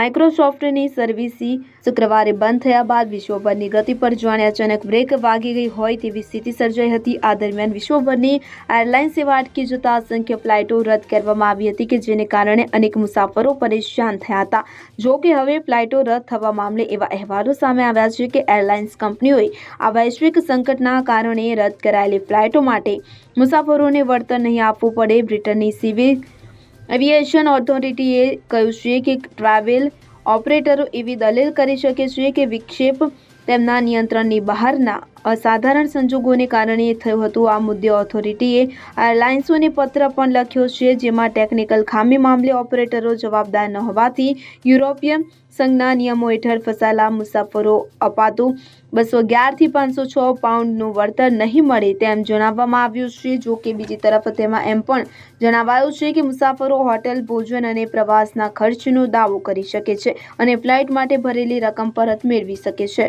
માઇક્રોસોફ્ટની સર્વિસી શુક્રવારે બંધ થયા બાદ વિશ્વભરની ગતિ પર જાણે અચાનક બ્રેક વાગી ગઈ હોય તેવી સ્થિતિ સર્જાઈ હતી. આ દરમિયાન વિશ્વભરની એરલાઇન સેવા અટકી જતા અસંખ્ય ફ્લાઇટો રદ કરવામાં આવી હતી કે જેને કારણે અનેક મુસાફરો પરેશાન થયા હતા. જો કે હવે ફ્લાઇટો રદ થવા મામલે એવા અહેવાલો સામે આવ્યા છે કે એરલાઇન્સ કંપનીઓએ આ વૈશ્વિક સંકટના કારણે રદ કરાયેલી ફ્લાઇટો માટે મુસાફરોને વળતર નહીં આપવું પડે. બ્રિટનની સિવિલ એવિએશન ઓથોરિટીએ કહ્યું છે કે ટ્રાવેલ ઓપરેટરો એવી દલીલ કરી શકે છે કે વિક્ષેપ તેમના નિયંત્રણની બહારના અસાધારણ સંજોગોને કારણે થયું હતું. આ મુદ્દે ઓથોરિટીએ એરલાઇન્સોને પત્ર પણ લખ્યો છે, જેમાં ટેકનિકલ ખામી મામલે ઓપરેટરો જવાબદાર ન હોવાથી યુરોપિયન સંઘના નિયમો હેઠળ ફસાયેલા મુસાફરો અપાતું બસો અગિયારથી પાંચસો છ પાઉન્ડનું વળતર નહીં મળે તેમ જણાવવામાં આવ્યું છે. જો કે બીજી તરફ તેમાં એમ પણ જણાવાયું છે કે મુસાફરો હોટેલ, ભોજન અને પ્રવાસના ખર્ચનો દાવો કરી શકે છે અને ફ્લાઇટ માટે ભરેલી રકમ પરત મેળવી શકે છે.